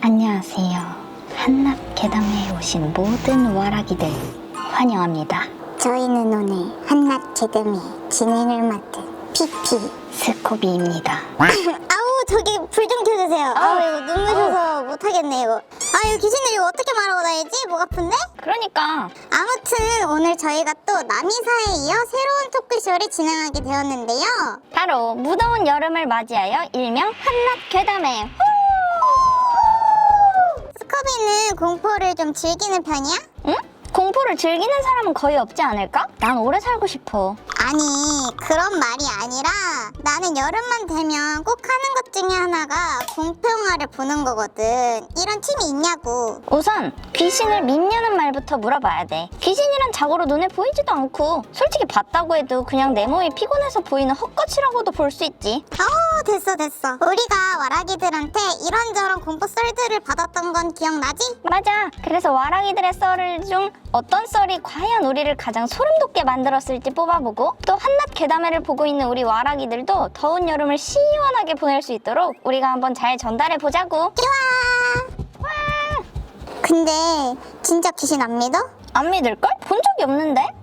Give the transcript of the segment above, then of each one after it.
안녕하세요. 한낮 계담에 오신 모든 와라기들 환영합니다. 저희는 오늘 한낮 제덤의 진행을 맡은 피피 스코비입니다. 아우 저기 불 좀 켜주세요 아우 이거 눈 부셔서 못하겠네 이거 아 이거 귀신들 이거 어떻게 말하고 다니지? 목 아픈데? 그러니까 아무튼 오늘 저희가 또 남이사에 이어 새로운 토크쇼를 진행하게 되었는데요 바로 무더운 여름을 맞이하여 일명 한낮 괴담에 스커비는 공포를 좀 즐기는 편이야? 응? 공포를 즐기는 사람은 거의 없지 않을까? 난 오래 살고 싶어. 아니 그런 말이 아니라 나는 여름만 되면 꼭 하는 것 중에 하나가 공포 영화를 보는 거거든 이런 팀이 있냐고 우선 귀신을 믿냐는 말부터 물어봐야 돼. 귀신이란 자고로 눈에 보이지도 않고 솔직히 봤다고 해도 그냥 내 몸이 피곤해서 보이는 헛것이라고도 볼 수 있지. 어 됐어 됐어 우리가 와라기들한테 이런저런 공포 썰들을 받았던 건 기억나지? 맞아. 그래서 와랑이들의 썰을 중 어떤 썰이 과연 우리를 가장 소름 돋게 만들었을지 뽑아보고 또 한낮 괴담회를 보고 있는 우리 와라기들도 더운 여름을 시원하게 보낼 수 있도록 우리가 한번 잘 전달해 보자고. 좋아 근데 진짜 귀신 안 믿어? 안 믿을걸? 본 적이 없는데?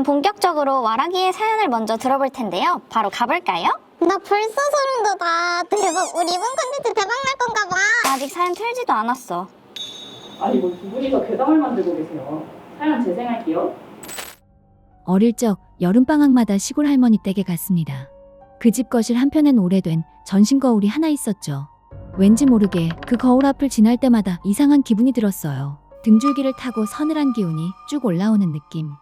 그럼 본격적으로 와라기의 사연을 먼저 들어볼 텐데요. 바로 가볼까요? 나 벌써 소름 돋아 대박 우리 이번 컨텐츠 대박 날 건가 봐 아직 사연 틀지도 않았어. 아니 뭐 두 분이서 괴담을 만들고 계세요. 사연 재생할게요. 어릴 적 여름방학마다 시골 할머니 댁에 갔습니다. 그 집 거실 한편엔 오래된 전신 거울이 하나 있었죠. 왠지 모르게 그 거울 앞을 지날 때마다 이상한 기분이 들었어요. 등줄기를 타고 서늘한 기운이 쭉 올라오는 느낌.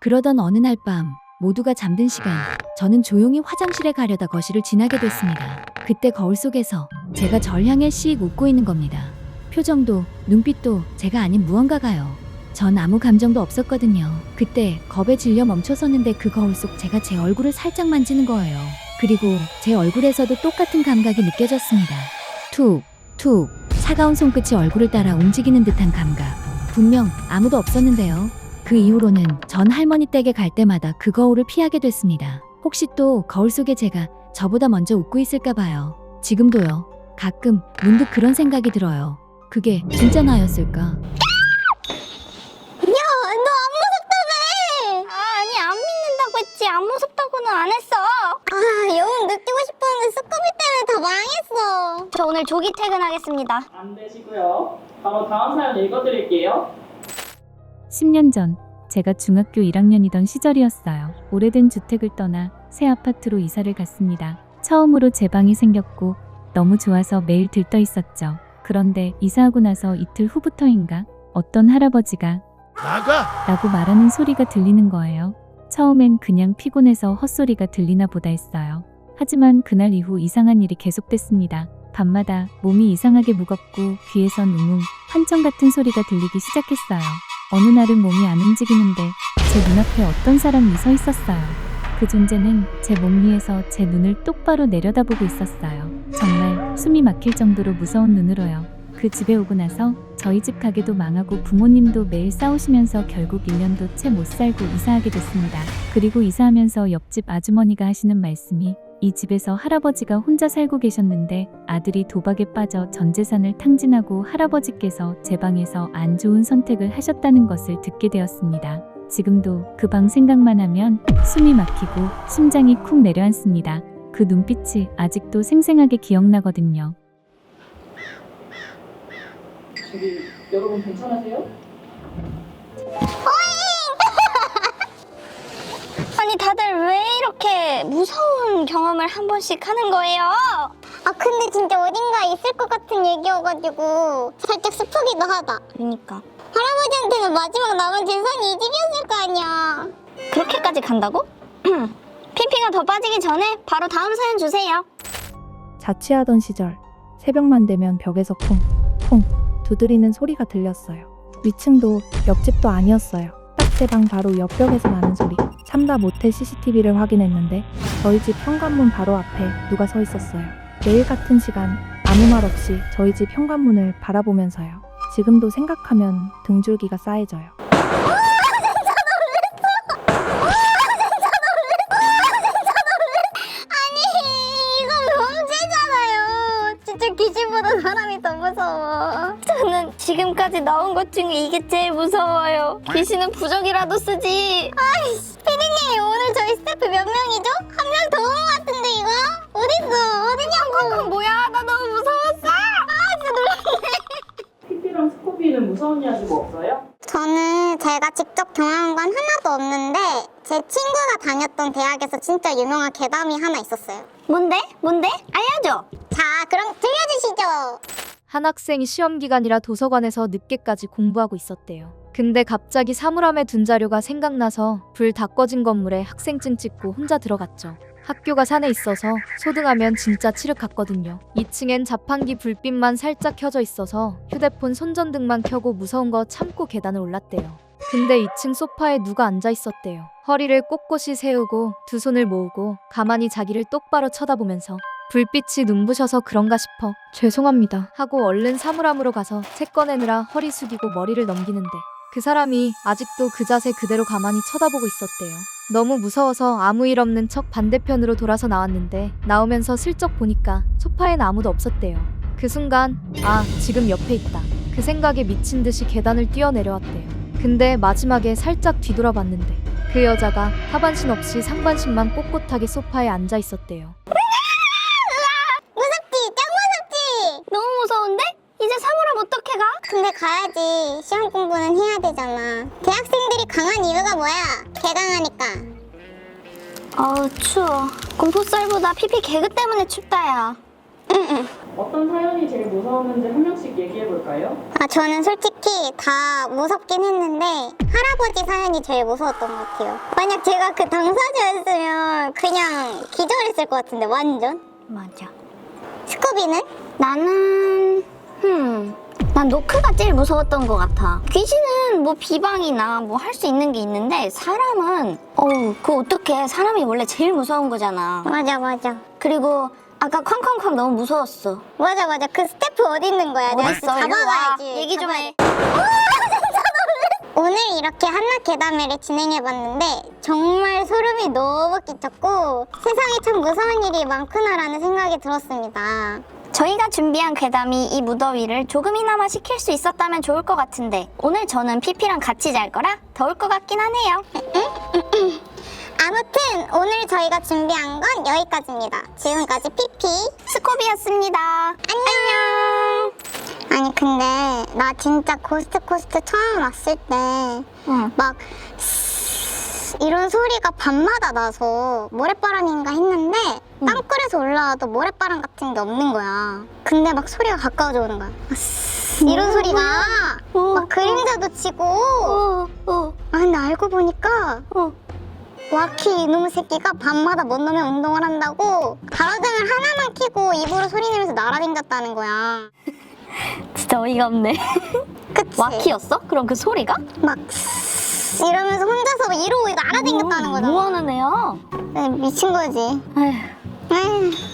그러던 어느 날 밤 모두가 잠든 시간 저는 조용히 화장실에 가려다 거실을 지나게 됐습니다. 그때 거울 속에서 제가 절 향해 씩 웃고 있는 겁니다. 표정도 눈빛도 제가 아닌 무언가가요. 전 아무 감정도 없었거든요. 그때 겁에 질려 멈춰섰는데 그 거울 속 제가 제 얼굴을 살짝 만지는 거예요. 그리고 제 얼굴에서도 똑같은 감각이 느껴졌습니다. 툭, 툭. 차가운 손끝이 얼굴을 따라 움직이는 듯한 감각. 분명 아무도 없었는데요. 그 이후로는 전 할머니 댁에 갈 때마다 그 거울을 피하게 됐습니다. 혹시 또 거울 속에 제가 저보다 먼저 웃고 있을까 봐요. 지금도요. 가끔 문득 그런 생각이 들어요. 그게 진짜 나였을까? 야 너 안 무섭다며 아, 아니 안 믿는다고 했지. 안 무섭다고는 안 했어. 아 영웅 느끼고 싶었는데 스커비 때문에 다 망했어 저 오늘 조기 퇴근하겠습니다. 안 되시고요. 바로 다음 사연 읽어드릴게요. 10년 전 제가 중학교 1학년이던 시절이었어요. 오래된 주택을 떠나 새 아파트로 이사를 갔습니다. 처음으로 제 방이 생겼고 너무 좋아서 매일 들떠 있었죠. 그런데 이사하고 나서 이틀 후부터인가 어떤 할아버지가 나가! 라고 말하는 소리가 들리는 거예요. 처음엔 그냥 피곤해서 헛소리가 들리나 보다 했어요. 하지만 그날 이후 이상한 일이 계속됐습니다. 밤마다 몸이 이상하게 무겁고 귀에선 웅웅, 환청 같은 소리가 들리기 시작했어요. 어느 날은 몸이 안 움직이는데 제 눈앞에 어떤 사람이 서 있었어요. 그 존재는 제 몸 위에서 제 눈을 똑바로 내려다보고 있었어요. 정말 숨이 막힐 정도로 무서운 눈으로요. 그 집에 오고 나서 저희 집 가게도 망하고 부모님도 매일 싸우시면서 결국 1년도 채 못 살고 이사하게 됐습니다. 그리고 이사하면서 옆집 아주머니가 하시는 말씀이 이 집에서 할아버지가 혼자 살고 계셨는데 아들이 도박에 빠져 전 재산을 탕진하고 할아버지께서 제 방에서 안 좋은 선택을 하셨다는 것을 듣게 되었습니다. 지금도 그 방 생각만 하면 숨이 막히고 심장이 쿵 내려앉습니다. 그 눈빛이 아직도 생생하게 기억나거든요. 저기 여러분 괜찮으세요? 아니 다들 왜 이렇게 무서운 경험을 한 번씩 하는 거예요? 아 근데 진짜 어딘가 있을 것 같은 얘기여가지고 살짝 슬프기도 하다 그러니까 할아버지한테는 마지막 남은 재산이 이 집이었을 거 아니야 그렇게까지 간다고? 피피가 더 빠지기 전에 바로 다음 사연 주세요. 자취하던 시절 새벽만 되면 벽에서 쿵쿵 두드리는 소리가 들렸어요. 위층도 옆집도 아니었어요. 딱제방 바로 옆 벽에서 나는 소리. 삼다 못해 CCTV를 확인했는데 저희 집 현관문 바로 앞에 누가 서 있었어요. 매일 같은 시간 아무 말 없이 저희 집 현관문을 바라보면서요. 지금도 생각하면 등줄기가 쌓여져요. 귀신보다 사람이 더 무서워. 저는 지금까지 나온 것 중에 이게 제일 무서워요. 귀신은 부적이라도 쓰지. 아이씨. 피디님 오늘 저희 스태프 몇 명이죠? 한 명 더 온 것 같은데 이거? 어딨어? 어디냐고? 그건 뭐야? 나 너무 무서웠어. 피피랑 스코비는 무서운 이야기가 없어요? 저는 제가 직접 경험한 건 하나도 없는데 제 친구가 다녔던 대학에서 진짜 유명한 괴담이 하나 있었어요. 뭔데? 뭔데? 알려줘. 자, 그럼 들려주시죠. 한 학생이 시험 기간이라 도서관에서 늦게까지 공부하고 있었대요. 근데 갑자기 사물함에 둔 자료가 생각나서 불 다 꺼진 건물에 학생증 찍고 혼자 들어갔죠. 학교가 산에 있어서 소등하면 진짜 칠흑 같거든요. 2층엔 자판기 불빛만 살짝 켜져 있어서 휴대폰 손전등만 켜고 무서운 거 참고 계단을 올랐대요. 근데 2층 소파에 누가 앉아 있었대요. 허리를 꼿꼿이 세우고 두 손을 모으고 가만히 자기를 똑바로 쳐다보면서 불빛이 눈부셔서 그런가 싶어 죄송합니다 하고 얼른 사물함으로 가서 책 꺼내느라 허리 숙이고 머리를 넘기는데 그 사람이 아직도 그 자세 그대로 가만히 쳐다보고 있었대요. 너무 무서워서 아무 일 없는 척 반대편으로 돌아서 나왔는데 나오면서 슬쩍 보니까 소파엔 아무도 없었대요. 그 순간 아 지금 옆에 있다. 그 생각에 미친 듯이 계단을 뛰어내려왔대요. 근데 마지막에 살짝 뒤돌아봤는데 그 여자가 하반신 없이 상반신만 꼿꼿하게 소파에 앉아 있었대요. 3월은 어떻게 가? 근데 가야지. 시험 공부는 해야 되잖아. 대학생들이 강한 이유가 뭐야? 개강하니까. 어우 추워. 공포썰보다 피피 개그 때문에 춥다야. 어떤 사연이 제일 무서웠는지 한 명씩 얘기해 볼까요? 아, 저는 솔직히 다 무섭긴 했는데 할아버지 사연이 제일 무서웠던 것 같아요. 만약 제가 그 당사자였으면 그냥 기절했을 것 같은데 완전. 맞아. 스코비는? 나는 흠. 난 노크가 제일 무서웠던 것 같아. 귀신은 뭐 비방이나 뭐 할 수 있는 게 있는데 사람은 어우 그 어떻게 사람이 원래 제일 무서운 거잖아. 맞아 맞아. 그리고 아까 쾅쾅쾅 너무 무서웠어. 맞아 맞아. 그 스태프 어디 있는 거야? 내가 어딨어? 일로 와. 잡아가야지. 얘기 좀 해. 오늘 이렇게 한낮 괴담회를 진행해봤는데 정말 소름이 너무 끼쳤고 세상에 참 무서운 일이 많구나라는 생각이 들었습니다. 저희가 준비한 괴담이 이 무더위를 조금이나마 식힐 수 있었다면 좋을 것 같은데 오늘 저는 피피랑 같이 잘 거라 더울 것 같긴 하네요. 아무튼 오늘 저희가 준비한 건 여기까지입니다. 지금까지 피피 스코비였습니다. 안녕. 아니 근데 나 진짜 고스트 코스트 처음 왔을 때 응. 막 이런 소리가 밤마다 나서 모래바람인가 했는데 땅굴에서 올라와도 모래바람 같은 게 없는 거야. 근데 막 소리가 가까워져 오는 거야. 이런 소리가 막 그림자도 치고. 어, 어, 아 근데 알고 보니까 어. 와키 이놈의 새끼가 밤마다 뭔 놈의 운동을 한다고 가로등을 하나만 켜고 입으로 소리 내면서 날아다녔다는 거야. 진짜 어이가 없네. 그치? 와키였어? 그럼 그 소리가? 막 이러면서 혼자서 막 이러고 날아다녔다는 거잖아. 뭐 하는 애야? 네, 미친 거지. 에휴. 에휴.